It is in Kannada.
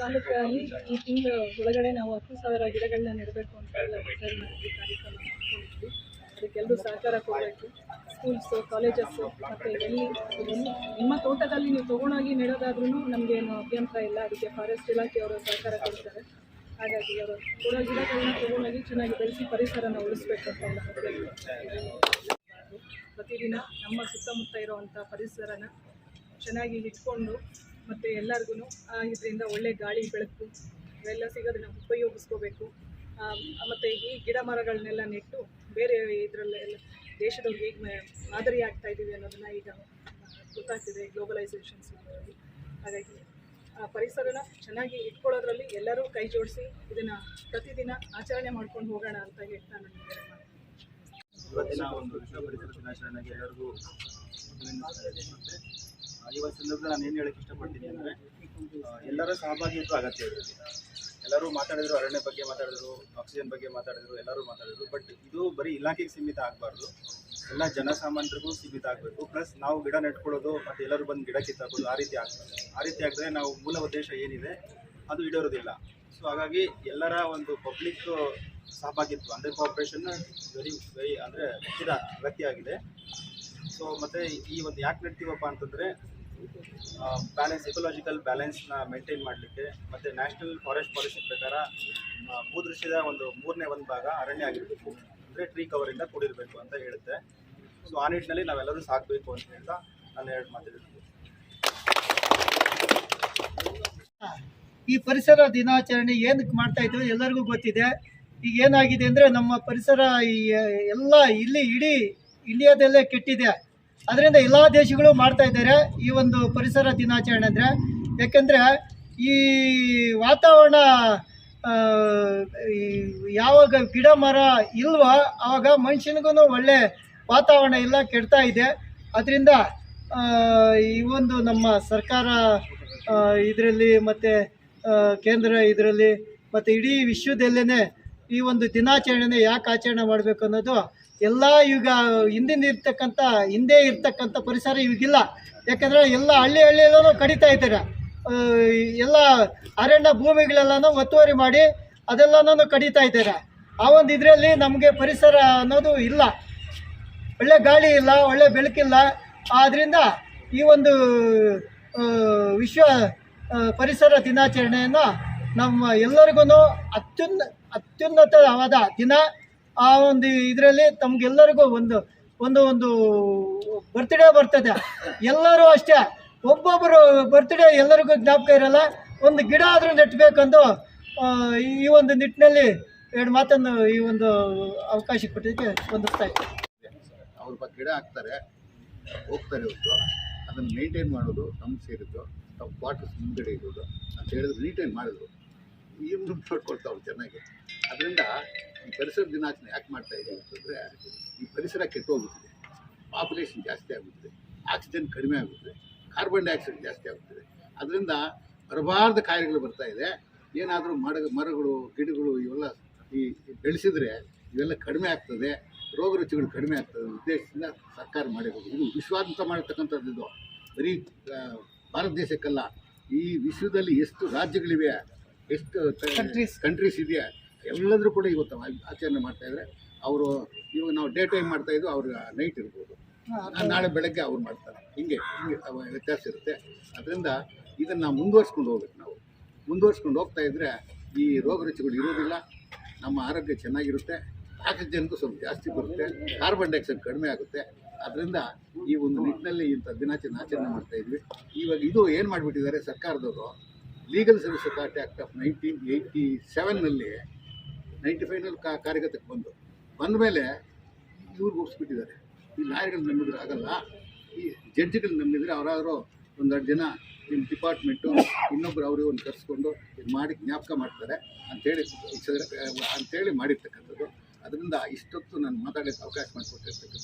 ತಾಲೂಕಲ್ಲಿ ಈ ತಿಂಗಳ ಒಳಗಡೆ ನಾವು ಹತ್ತು ಸಾವಿರ ಗಿಡಗಳನ್ನ ನೆಡಬೇಕು ಅಂತ ಎಲ್ಲ ಡಿಸೈಡ್ ಮಾಡಿದ್ವಿ ಕಾರ್ಯಕ್ರಮ ಮಾಡ್ಕೊಂಡಿದ್ವಿ. ಅದಕ್ಕೆಲ್ಲರೂ ಸಹಕಾರ ಕೊಡಬೇಕು. ಸ್ಕೂಲ್ಸು ಕಾಲೇಜಸ್ಸು ಮತ್ತು ಎಲ್ಲಿ ನಿಮ್ಮ ತೋಟದಲ್ಲಿ ನೀವು ತೊಗೊಂಡೋಗಿ ನೆಡೋದಾದ್ರೂ ನಮಗೇನು ಅಭ್ಯಂತರ ಇಲ್ಲ. ಅದಕ್ಕೆ ಫಾರೆಸ್ಟ್ ಇಲಾಖೆಯವರು ಸಹಕಾರ ಕೊಡ್ತಾರೆ. ಹಾಗಾಗಿ ಅವರು ಕೊಡೋ ಗಿಡಗಳನ್ನ ತೊಗೊಂಡೋಗಿ ಚೆನ್ನಾಗಿ ಬೆಳೆಸಿ ಪರಿಸರನ ಉಳಿಸ್ಬೇಕು ಅಂತ ಪ್ರತಿದಿನ ನಮ್ಮ ಸುತ್ತಮುತ್ತ ಇರುವಂಥ ಪರಿಸರನ ಚೆನ್ನಾಗಿ ಇಟ್ಕೊಂಡು ಮತ್ತು ಎಲ್ಲರಿಗೂ ಇದರಿಂದ ಒಳ್ಳೆ ಗಾಳಿ, ಬೆಳಕು ಇವೆಲ್ಲ ಸಿಗೋದನ್ನ ಉಪಯೋಗಿಸ್ಕೋಬೇಕು. ಮತ್ತು ಈ ಗಿಡ ಮರಗಳನ್ನೆಲ್ಲ ನೆಟ್ಟು ಬೇರೆ ಇದರಲ್ಲೆಲ್ಲ ದೇಶದವ್ರಿಗೆ ಹೇಗೆ ಮಾದರಿ ಆಗ್ತಾ ಇದ್ದೀವಿ ಅನ್ನೋದನ್ನ ಈಗ ಗೊತ್ತಾಗ್ತಿದೆ ಗ್ಲೋಬಲೈಸೇಷನ್ಸ್ ಹಾಗಾಗಿ ಆ ಪರಿಸರನ ಚೆನ್ನಾಗಿ ಇಟ್ಕೊಳ್ಳೋದ್ರಲ್ಲಿ ಎಲ್ಲರೂ ಕೈ ಜೋಡಿಸಿ ಇದನ್ನು ಪ್ರತಿದಿನ ಆಚರಣೆ ಮಾಡ್ಕೊಂಡು ಹೋಗೋಣ ಅಂತ ಹೇಳ್ತಾ ನನಗೆ ಇವತ್ತಿನ ಒಂದು ವಿಶ್ವ ಪರಿಸರ ದಿನಾಚರಣೆಗೆ ಎಲ್ಲರಿಗೂ ಒಂದು ಸಂದರ್ಭದಲ್ಲಿ ನಾನು ಏನು ಹೇಳಕ್ಕೆ ಇಷ್ಟಪಡ್ತೀನಿ ಅಂದರೆ ಎಲ್ಲರ ಸಹಭಾಗಿತ್ವ ಅಗತ್ಯ ಇದೆ ಎಲ್ಲರೂ ಮಾತಾಡಿದ್ರು, ಅರಣ್ಯ ಬಗ್ಗೆ ಮಾತಾಡಿದ್ರು ಆಕ್ಸಿಜನ್ ಬಗ್ಗೆ ಮಾತಾಡಿದ್ರು, ಎಲ್ಲರೂ ಮಾತಾಡಿದ್ರು ಬಟ್ ಇದು ಬರೀ ಇಲಾಖೆಗೆ ಸೀಮಿತ ಆಗಬಾರ್ದು. ಎಲ್ಲ ಜನಸಾಮಾನ್ಯರಿಗೂ ಸೀಮಿತ ಆಗಬೇಕು. ಪ್ಲಸ್ ನಾವು ಗಿಡ ನೆಟ್ಕೊಳ್ಳೋದು ಮತ್ತು ಎಲ್ಲರೂ ಬಂದು ಗಿಡ ಕಿತ್ತಾಕೋದು ಆ ರೀತಿ ಆಗ್ತದೆ. ಆ ರೀತಿ ಆಗಿದ್ರೆ ನಾವು ಮೂಲ ಉದ್ದೇಶ ಏನಿದೆ, ಅದು ಇಡೋರೋದಿಲ್ಲ ಸೊ ಹಾಗಾಗಿ ಎಲ್ಲರ ಒಂದು ಪಬ್ಲಿಕ್ ಸಹಭಾಗಿತ್ವ, ಅಂದರೆ ಕಾಪ್ರೇಷನ್ ವೆರಿ ವೆರಿ ಅಂದರೆ ಅಗತ್ಯ ಆಗಿದೆ ಸೊ ಮತ್ತು ಈ ಒಂದು ಯಾಕೆ ನೆಡ್ತೀವಪ್ಪ ಅಂತಂದರೆ ಬ್ಯಾಲೆನ್ಸ್ ಇಕೋಲಾಜಿಕಲ್ ಬ್ಯಾಲೆನ್ಸ್ನ ಮೇಂಟೈನ್ ಮಾಡಲಿಕ್ಕೆ ಮತ್ತು ನ್ಯಾಷನಲ್ ಫಾರೆಸ್ಟ್ ಪಾಲಿಸಿ ಪ್ರಕಾರ ಭೂದೃಶ್ಯದ ಒಂದು ಮೂರನೇ ಒಂದು ಭಾಗ ಅರಣ್ಯ ಆಗಿರಬೇಕು. ಅಂದರೆ ಟ್ರೀ ಕವರಿಂದ ಕೂಡಿರಬೇಕು ಅಂತ ಹೇಳುತ್ತೆ. ಸೊ ಆ ನಿಟ್ಟಿನಲ್ಲಿ ನಾವೆಲ್ಲರೂ ಸಾಕಬೇಕು ಅಂತ ಹೇಳ್ತಾ ನಾನು ಎರಡು ಮಾತಾಡಿದ್ದೀನಿ ಈ ಪರಿಸರ ದಿನಾಚರಣೆ ಏನಕ್ಕೆ ಮಾಡ್ತಾ ಇದ್ದೀವಿ ಎಲ್ಲರಿಗೂ ಗೊತ್ತಿದೆ. ಈಗ ಏನಾಗಿದೆ ಅಂದರೆ ನಮ್ಮ ಪರಿಸರ ಈ, ಎಲ್ಲ ಇಲ್ಲಿ ಇಡೀ ಇಂಡಿಯಾದಲ್ಲೇ ಕೆಟ್ಟಿದೆ. ಅದರಿಂದ ಎಲ್ಲ ದೇಶಗಳು ಮಾಡ್ತಾ ಇದ್ದಾರೆ ಈ ಒಂದು ಪರಿಸರ ದಿನಾಚರಣೆ ಅಂದರೆ. ಯಾಕೆಂದರೆ ಈ ವಾತಾವರಣ ಯಾವಾಗ ಗಿಡ, ಮರ ಇಲ್ವೋ ಆವಾಗ ಮನುಷ್ಯನಿಗೂ ಒಳ್ಳೆ ವಾತಾವರಣ ಎಲ್ಲ ಕೆಡ್ತಾ ಇದೆ. ಅದರಿಂದ ಈ ಒಂದು ನಮ್ಮ ಸರ್ಕಾರ ಇದರಲ್ಲಿ ಮತ್ತು ಕೇಂದ್ರ ಇದರಲ್ಲಿ ಮತ್ತು ಇಡೀ ವಿಶ್ವದಲ್ಲೇ ಈ ಒಂದು ದಿನಾಚರಣೆನ ಯಾಕೆ ಆಚರಣೆ ಮಾಡಬೇಕು ಅನ್ನೋದು ಎಲ್ಲ ಈಗ ಹಿಂದಿನ ಇರ್ತಕ್ಕಂಥ, ಹಿಂದೆ ಇರ್ತಕ್ಕಂಥ ಪರಿಸರ ಇವಾಗಿಲ್ಲ ಯಾಕಂದರೆ ಎಲ್ಲ ಹಳ್ಳಿ ಹಳ್ಳಿಯಲ್ಲೂ ಕಡಿತಾ ಇದ್ದಾರೆ. ಎಲ್ಲ ಅರಣ್ಯ ಭೂಮಿಗಳೆಲ್ಲನೂ ಒತ್ತುವರಿ ಮಾಡಿ ಅದೆಲ್ಲನೂ ಕಡಿತಾ ಇದ್ದಾರೆ. ಆ ಒಂದು ಇದರಲ್ಲಿ ನಮಗೆ ಪರಿಸರ ಅನ್ನೋದು ಇಲ್ಲ. ಒಳ್ಳೆ ಗಾಳಿ ಇಲ್ಲ, ಒಳ್ಳೆ ಬೆಳಕಿಲ್ಲ. ಆದ್ದರಿಂದ ಈ ಒಂದು ವಿಶ್ವ ಪರಿಸರ ದಿನಾಚರಣೆಯನ್ನು ನಮ್ಮ ಎಲ್ಲರಿಗೂ ಅತ್ಯುನ್ನ, ಅತ್ಯುನ್ನತವಾದ ದಿನ. ಆ ಒಂದು ಇದರಲ್ಲಿ ತಮಗೆಲ್ಲರಿಗೂ ಒಂದು ಒಂದು ಒಂದು ಬರ್ತ್ಡೇ ಬರ್ತದೆ. ಎಲ್ಲರೂ ಅಷ್ಟೇ. ಒಬ್ಬೊಬ್ಬರು ಬರ್ತ್ಡೇ ಎಲ್ಲರಿಗೂ ಜ್ಞಾಪಕ ಇರಲ್ಲ. ಒಂದು ಗಿಡ ಆದರೂ ನೆಟ್ಟಬೇಕಂದು ಈ ಒಂದು ನಿಟ್ಟಿನಲ್ಲಿ ಎರಡು ಮಾತನ್ನು ಈ ಒಂದು ಅವಕಾಶ ಕೊಟ್ಟಿದ್ದಕ್ಕೆ ಹೊಂದಿಸ್ತಾ ಇದ್ದೀನಿ. ಅವ್ರ ಬಗ್ಗೆ ಗಿಡ ಹಾಕ್ತಾರೆ. ಹೋಗ್ತಾರೆ ಹೊರತು ಅದನ್ನು ಮೇಂಟೈನ್ ಮಾಡೋದು ತಮ್ಮ ಸೇರಿದ್ದು. ತಮ್ಮ ಕ್ವಾರ್ಟರ್ಸ್ ಮುಂದಡೆ ಇರೋದು. ಅಂತ ಹೇಳಿದ್ರು. ಮೇಂಟೈನ್ ಮಾಡಿದ್ರು. ಏನು ನೋಡ್ಕೊಳ್ತಾವ್ರು ಚೆನ್ನಾಗಿ. ಅದರಿಂದ ಈ ಪರಿಸರ ದಿನಾಚರಣೆ ಯಾಕೆ ಮಾಡ್ತಾ ಇದೆ ಅಂತಂದರೆ ಈ ಪರಿಸರ ಕೆಟ್ಟೋಗುತ್ತಿದೆ ಪಾಪ್ಯುಲೇಷನ್ ಜಾಸ್ತಿ ಆಗುತ್ತದೆ ಆಕ್ಸಿಜನ್ ಕಡಿಮೆ ಆಗುತ್ತದೆ ಕಾರ್ಬನ್ ಡೈಆಕ್ಸೈಡ್ ಜಾಸ್ತಿ ಆಗುತ್ತದೆ ಅದರಿಂದ ಬರಬಾರ್ದ ಕಾಯಿಲೆಗಳು ಬರ್ತಾ ಇದೆ. ಏನಾದರೂ ಮರ ಮರಗಳು ಗಿಡಗಳು ಇವೆಲ್ಲ ಈ ಬೆಳೆಸಿದ್ರೆ ಇವೆಲ್ಲ ಕಡಿಮೆ ಆಗ್ತದೆ. ರೋಗ ರುಚಿಗಳು ಕಡಿಮೆ ಆಗ್ತದೆ. ಉದ್ದೇಶದಿಂದ ಸರ್ಕಾರ ಮಾಡಿರೋದು. ಇದು ವಿಶ್ವಾದ್ಯಂತ ಮಾಡಿರ್ತಕ್ಕಂಥದ್ದು ಇದು. ಬರೀ ಭಾರತ ದೇಶಕ್ಕಲ್ಲ. ಈ ವಿಶ್ವದಲ್ಲಿ ಎಷ್ಟು ರಾಜ್ಯಗಳಿವೆ ಎಷ್ಟು ಕಂಟ್ರೀಸ್ ಕಂಟ್ರೀಸ್ ಇದೆಯಾ? ಎಲ್ಲದರೂ ಕೂಡ ಇವತ್ತು ಆಚರಣೆ ಮಾಡ್ತಾ ಇದ್ದಾರೆ ಅವರು ಇವಾಗ ನಾವು ಡೇ ಟೈಮ್ ಮಾಡ್ತಾ ಇದ್ದು ಅವ್ರಿಗೆ ನೈಟ್ ಇರ್ಬೋದು. ನಾಳೆ ಬೆಳಗ್ಗೆ ಅವ್ರು ಮಾಡ್ತಾರೆ. ಹಿಂಗೆ ಹಿಂಗೆ ವ್ಯತ್ಯಾಸ ಇರುತ್ತೆ. ಅದರಿಂದ ಇದನ್ನು ನಾವು ಮುಂದುವರ್ಸ್ಕೊಂಡು ಹೋಗ್ಬೇಕು ನಾವು. ಮುಂದುವರ್ಸ್ಕೊಂಡು ಹೋಗ್ತಾ ಇದ್ದರೆ ಈ ರೋಗ ರುಚಿಗಳು ಇರೋದಿಲ್ಲ ನಮ್ಮ ಆರೋಗ್ಯ ಚೆನ್ನಾಗಿರುತ್ತೆ ಆಕ್ಸಿಜನ್ಗೂ ಸ್ವಲ್ಪ ಜಾಸ್ತಿ ಬರುತ್ತೆ ಕಾರ್ಬನ್ ಡೈಆಕ್ಸೈಡ್ ಕಡಿಮೆ ಆಗುತ್ತೆ. ಅದರಿಂದ ಈ ಒಂದು ನಿಟ್ಟಿನಲ್ಲಿ ಇಂಥ ದಿನಾಚರಣೆ ಆಚರಣೆ ಮಾಡ್ತಾ ಇದ್ವಿ. ಇವಾಗ ಇದು ಏನು ಮಾಡಿಬಿಟ್ಟಿದ್ದಾರೆ ಸರ್ಕಾರದವರು legal service authority act of nineteen eighty ಸೆವೆನ್ನಲ್ಲಿ ninety ಫೈವ್ನಲ್ಲಿ ಕಾ ಕಾರ್ಯಗತಕ್ಕೆ ಬಂದು ಬಂದ ಮೇಲೆ ಇವ್ರಿಗೆ ಒಪ್ಪಿಸ್ಬಿಟ್ಟಿದ್ದಾರೆ ಈ ಲಾಯರ್ಗಳು ನಂಬಿದ್ರೆ ಆಗಲ್ಲ. ಈ ಜಡ್ಜ್ಗಳು ನಂಬಿದ್ರೆ ಅವರಾದರೂ ಒಂದೆರಡು ಜನ ನಿಮ್ಮ ಡಿಪಾರ್ಟ್ಮೆಂಟು ಇನ್ನೊಬ್ರು ಅವರು ಒಂದು ಕರೆಸ್ಕೊಂಡು ಇದು ಮಾಡಿ ಜ್ಞಾಪಕ ಮಾಡ್ತಾರೆ ಅಂತೇಳಿ ಅಂತೇಳಿ ಮಾಡಿರ್ತಕ್ಕಂಥದ್ದು. ಅದರಿಂದ ಇಷ್ಟೊತ್ತು ನಾನು ಮಾತಾಡೋಕ್ಕೆ ಅವಕಾಶ ಮಾಡಿಕೊಟ್ಟಿರ್ತಕ್ಕಂಥ